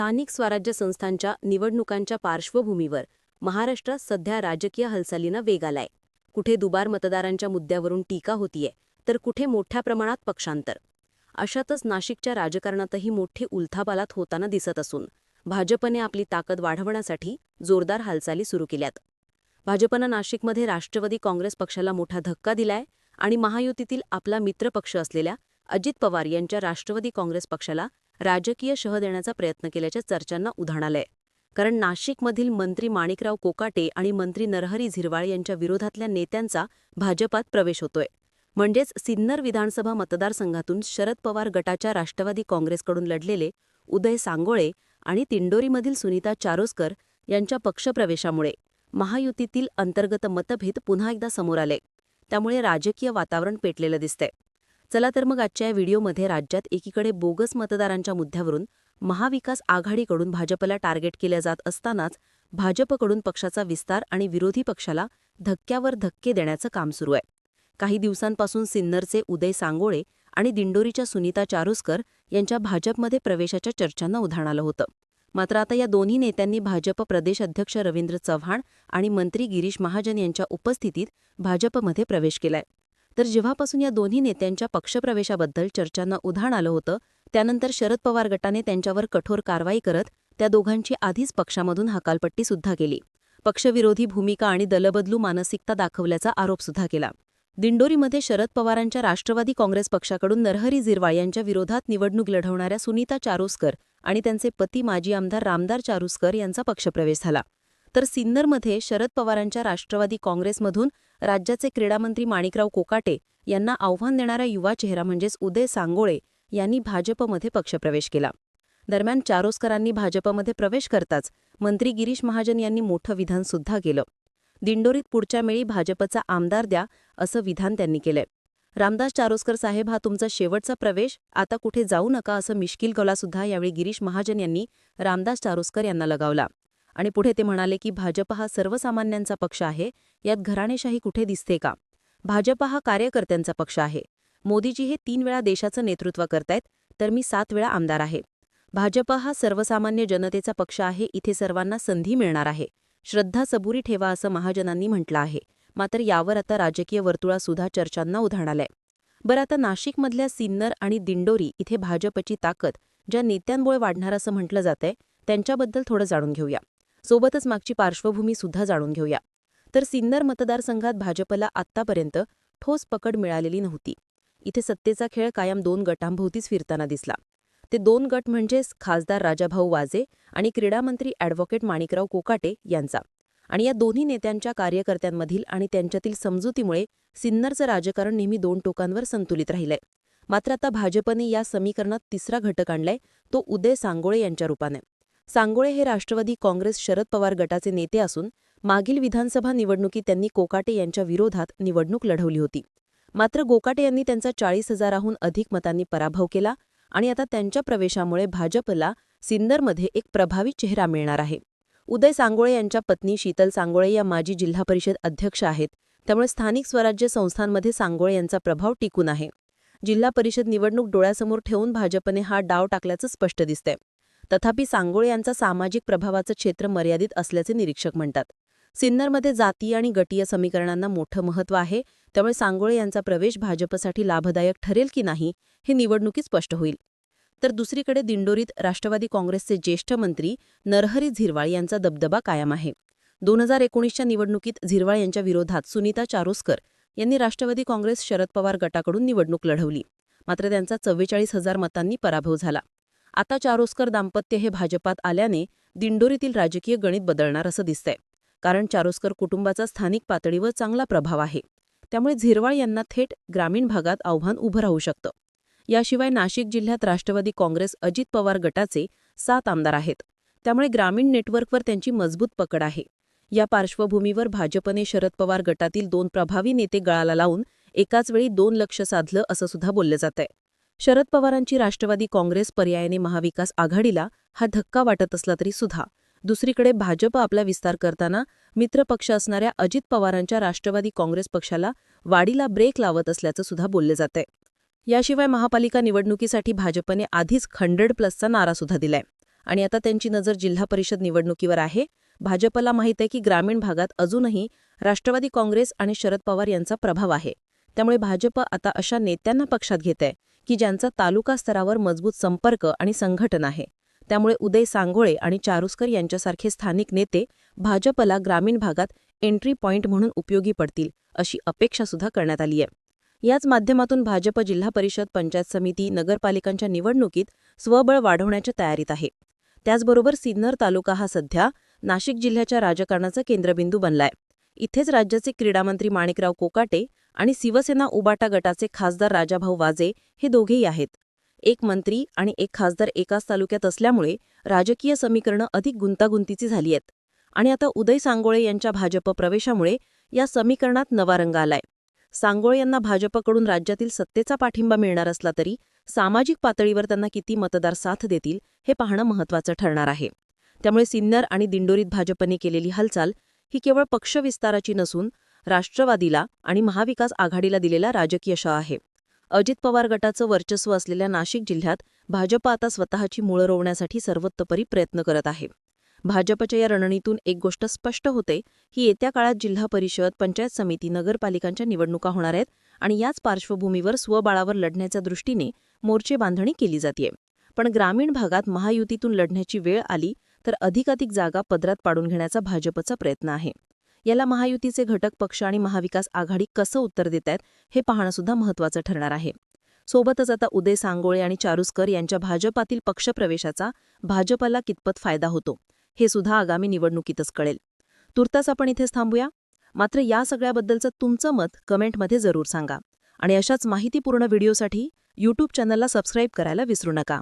स्थानिक स्वराज्य संस्थांच्या निवडणुकांच्या पार्श्वभूमीवर महाराष्ट्रात सध्या राजकीय हालचालींना वेग आलाय. कुठे दुबार मतदारांच्या मुद्द्यावरून टीका होतीये तर कुठे मोठ्या प्रमाणात पक्षांतर? अशातच नाशिकच्या राजकारणातही मोठी उलथापालात होताना दिसत असून भाजपने आपली ताकद वाढवण्यासाठी जोरदार हालचाली सुरू केल्यात. भाजपनं नाशिकमध्ये राष्ट्रवादी काँग्रेस पक्षाला मोठा धक्का दिलाय आणि महायुतीतील आपला मित्रपक्ष असलेल्या अजित पवार यांच्या राष्ट्रवादी काँग्रेस पक्षाला राजकीय शह देण्याचा प्रयत्न केल्याच्या चर्चांना उधाण आलंय. कारण नाशिकमधील मंत्री माणिकराव कोकाटे आणि मंत्री नरहरी झिरवाळ यांच्या विरोधातल्या नेत्यांचा भाजपात प्रवेश होतोय. म्हणजेच सिन्नर विधानसभा मतदारसंघातून शरद पवार गटाच्या राष्ट्रवादी काँग्रेसकडून लढलेले उदय सांगोळे आणि तिंडोरीमधील सुनीता चारोस्कर यांच्या पक्षप्रवेशामुळे महायुतीतील अंतर्गत मतभेद पुन्हा एकदा समोर आले. त्यामुळे राजकीय वातावरण पेटलेलं दिसतंय. चला तर मग आजच्या या व्हिडिओमध्ये राज्यात एकीकडे बोगस मतदारांच्या मुद्द्यावरून महाविकास आघाडीकडून भाजपला टार्गेट केल्या जात असतानाच भाजपकडून पक्षाचा विस्तार आणि विरोधी पक्षाला धक्क्यावर धक्के देण्याचं काम सुरू आहे. काही दिवसांपासून सिन्नरचे उदय सांगोळे आणि दिंडोरीच्या सुनीता चारुस्कर यांच्या भाजपमध्ये प्रवेशाच्या चर्चांना उधाण आलं होतं. मात्र आता या दोन्ही नेत्यांनी भाजप प्रदेश अध्यक्ष रवींद्र चव्हाण आणि मंत्री गिरीश महाजन यांच्या उपस्थितीत भाजपमध्ये प्रवेश केलाय. तर जेव्हापासून या दोन्ही नेत्यांच्या पक्षप्रवेशाबद्दल चर्चांना उधाण आलं होतं त्यानंतर शरद पवार गटाने त्यांच्यावर कठोर कारवाई करत त्या दोघांची आधीच पक्षामधून हकालपट्टी सुद्धा केली. पक्षविरोधी भूमिका आणि दलबदलू मानसिकता दाखवल्याचा आरोपसुद्धा केला. दिंडोरीमध्ये शरद पवारांच्या राष्ट्रवादी काँग्रेस पक्षाकडून नरहरी झिरवाळ यांच्या विरोधात निवडणूक लढवणाऱ्या सुनीता चारोस्कर आणि त्यांचे पती माजी आमदार रामदार चारुस्कर यांचा पक्षप्रवेश झाला. तर सिन्नरमध्ये शरद पवारांच्या राष्ट्रवादी काँग्रेसमधून राज्याचे क्रीडामंत्री माणिकराव कोकाटे यांना आव्हान देणारा युवा चेहरा म्हणजेच उदय सांगोळे यांनी भाजपमध्ये पक्षप्रवेश केला. दरम्यान चारोस्करांनी भाजपमध्ये प्रवेश करताच मंत्री गिरीश महाजन यांनी मोठं विधान सुद्धा केलं. दिंडोरीत पुढच्या वेळी भाजपचा आमदार द्या असं विधान त्यांनी केलंय. रामदास चारोस्कर साहेब हा तुमचा शेवटचा प्रवेश आता कुठे जाऊ नका असं मिश्किल गौलासुद्धा यावेळी गिरीश महाजन यांनी रामदास चारोस्कर यांना लगावला. आणि पुढे ते म्हणाले की भाजप हा सर्वसामान्यांचा पक्ष आहे यात घराणेशाही कुठे दिसते का? भाजप हा कार्यकर्त्यांचा पक्ष आहे. मोदीजी हे तीन वेळा देशाचं नेतृत्व करतायत तर मी सात वेळा आमदार आहे. भाजप हा सर्वसामान्य जनतेचा पक्ष आहे इथे सर्वांना संधी मिळणार आहे. श्रद्धा सबुरी ठेवा असं महाजनांनी म्हटलं आहे. मात्र यावर आता राजकीय वर्तुळासुद्धा चर्चांना उधाण आलंय. बरं आता नाशिकमधल्या सिन्नर आणि दिंडोरी इथे भाजपची ताकद ज्या नेत्यांमुळे वाढणार असं म्हटलं जातंय त्यांच्याबद्दल थोडं जाणून घेऊया. सोबतच मागची पार्श्वभूमी सुद्धा जाणून घेऊया. तर सिन्नर मतदारसंघात भाजपला आत्तापर्यंत ठोस पकड मिळालेली नव्हती. इथे सत्तेचा खेळ कायम दोन गटांभोवतीच फिरताना दिसला. ते दोन गट म्हणजेच खासदार राजाभाऊ वाजे आणि क्रीडामंत्री ॲडव्होकेट माणिकराव कोकाटे यांचा. आणि या दोन्ही नेत्यांच्या कार्यकर्त्यांमधील आणि त्यांच्यातील समजुतीमुळे सिन्नरचं राजकारण नेहमी दोन टोकांवर संतुलित राहिलंय. मात्र आता भाजपने या समीकरणात तिसरा घटक आणलाय तो उदय सांगोळे यांच्या रूपाने. सांगोळे हे राष्ट्रवादी काँग्रेस शरद पवार गटाचे नेते असून मागील विधानसभा निवडणुकीत त्यांनी कोकाटे यांच्या विरोधात निवडणूक लढवली होती. मात्र गोकाटे यांनी त्यांचा चाळीस हजाराहून अधिक मतांनी पराभव केला आणि आता त्यांच्या प्रवेशामुळे भाजपला सिन्नरमध्ये एक प्रभावी चेहरा मिळणार आहे. उदय सांगोळे यांच्या पत्नी शीतल सांगोळे या माजी जिल्हा परिषद अध्यक्ष आहेत. त्यामुळे स्थानिक स्वराज्य संस्थांमध्ये सांगोळे यांचा प्रभाव टिकून आहे. जिल्हा परिषद निवडणूक डोळ्यासमोर ठेवून भाजपने हा डाव टाकल्याचं स्पष्ट दिसतंय. तथापि सांगोळे यांचा सामाजिक प्रभावाचं क्षेत्र मर्यादित असल्याचे निरीक्षक म्हणतात. सिन्नरमध्ये जातीय आणि गटीय समीकरणांना मोठं महत्त्व आहे त्यामुळे सांगोळे यांचा प्रवेश भाजपसाठी लाभदायक ठरेल की नाही हे निवडणुकीत स्पष्ट होईल. तर दुसरीकडे दिंडोरीत राष्ट्रवादी काँग्रेसचे ज्येष्ठ मंत्री नरहरी झिरवाळ यांचा दबदबा कायम आहे. दोन हजार एकोणीसच्या निवडणुकीत झिरवाळ यांच्या विरोधात सुनीता चारोस्कर यांनी राष्ट्रवादी काँग्रेस शरद पवार गटाकडून निवडणूक लढवली. मात्र त्यांचा चव्वेचाळीस हजार मतांनी पराभव झाला. आता चारोस्कर दाम्पत्य हे भाजपात आल्याने दिंडोरीतील राजकीय गणित बदलणार असं दिसतंय. कारण चारोस्कर कुटुंबाचा स्थानिक पातळीवर चांगला प्रभाव आहे. त्यामुळे झिरवाळ यांना थेट ग्रामीण भागात आव्हान उभं राहू शकतं. याशिवाय नाशिक जिल्ह्यात राष्ट्रवादी काँग्रेस अजित पवार गटाचे सात आमदार आहेत. त्यामुळे ग्रामीण नेटवर्कवर त्यांची मजबूत पकड आहे. या पार्श्वभूमीवर भाजपने शरद पवार गटातील दोन प्रभावी नेते गळाला लावून एकाच वेळी दोन लक्ष साधलं असं सुद्धा बोललं जातंय. शरद पवारांची राष्ट्रवादी काँग्रेस पर्यायाने महाविकास आघाडीला हा धक्का वाटत असला तरी सुद्धा. दुसरीकडे भाजप आपला विस्तार करताना मित्रपक्ष असणाऱ्या अजित पवारांच्या राष्ट्रवादी काँग्रेस पक्षाला वाडीला ब्रेक लावत असल्याचं सुद्धा बोलले जातंय याशिवाय महापालिका निवडणुकीसाठी भाजपने आधीच हंड्रेड प्लसचा नारा सुद्धा दिलाय. आणि आता त्यांची नजर जिल्हा परिषद निवडणुकीवर आहे. भाजपला माहीत आहे की ग्रामीण भागात अजूनही राष्ट्रवादी काँग्रेस आणि शरद पवार यांचा प्रभाव आहे. त्यामुळे भाजप आता अशा नेत्यांना पक्षात घेत आहे की ज्यांचा तालुका स्तरावर मजबूत संपर्क आणि संघटन आहे. त्यामुळे उदय सांगोळे आणि चारुस्कर यांच्यासारखे स्थानिक नेते भाजपला ग्रामीण भागात एंट्री पॉईंट म्हणून उपयोगी पडतील अशी अपेक्षा सुद्धा करण्यात आली आहे याच माध्यमातून भाजप जिल्हा परिषद पंचायत समिती नगरपालिकांच्या निवडणुकीत स्वबळ वाढवण्याच्या तयारीत आहे. त्याचबरोबर सिन्नर तालुका हा सध्या नाशिक जिल्ह्याच्या राजकारणाचा केंद्रबिंदू बनलाय. इथेच राज्याचे क्रीडामंत्री माणिकराव कोकाटे आणि शिवसेना उबाटा गटाचे खासदार राजाभाऊ वाजे हे दोघेही आहेत. एक मंत्री आणि एक खासदार एकाच तालुक्यात असल्यामुळे राजकीय समीकरणं अधिक गुंतागुंतीची झाली आहेत. आणि आता उदय सांगोळे यांच्या भाजप प्रवेशामुळे या समीकरणात नवा रंग आलाय. सांगोळे यांना भाजपकडून राज्यातील सत्तेचा पाठिंबा मिळणार असला तरी सामाजिक पातळीवर त्यांना किती मतदार साथ देतील हे पाहणं महत्त्वाचं ठरणार आहे. त्यामुळे सिन्नर आणि दिंडोरीत भाजपने केलेली हालचाल ही केवळ पक्षविस्ताराची नसून राष्ट्रवादीला आणि महाविकास आघाडीला दिलेला राजकीय शा आहे. अजित पवार गटाचं वर्चस्व असलेल्या नाशिक जिल्ह्यात भाजप आता स्वतःची मुळं रोवण्यासाठी सर्वोत्तपरी प्रयत्न करत आहे. भाजपच्या या रणनीतून एक गोष्ट स्पष्ट होते की येत्या काळात जिल्हा परिषद पंचायत समिती नगरपालिकांच्या निवडणुका होणार आहेत आणि याच पार्श्वभूमीवर स्वबाळावर लढण्याच्या दृष्टीने मोर्चे बांधणी केली जाते पण ग्रामीण भागात महायुतीतून लढण्याची वेळ आली तर अधिकाधिक जागा पदरात पाडून घेण्याचा भाजपचा प्रयत्न आहे. याला महायुतीचे घटक पक्ष आणि महाविकास आघाडी कसं उत्तर देत आहेत हे पाहणं सुद्धा महत्त्वाचं ठरणार आहे. सोबतच आता उदय सांगोळे आणि चारुस्कर यांच्या भाजपातील पक्षप्रवेशाचा भाजपला कितपत फायदा होतो हे सुद्धा आगामी निवडणुकीतच कळेल. तुर्तास आपण इथेच थांबूया. मात्र या सगळ्याबद्दलचं तुमचं मत कमेंटमध्ये जरूर सांगा. आणि अशाच माहितीपूर्ण व्हिडिओसाठी यूट्यूब चॅनलला सबस्क्राईब करायला विसरू नका.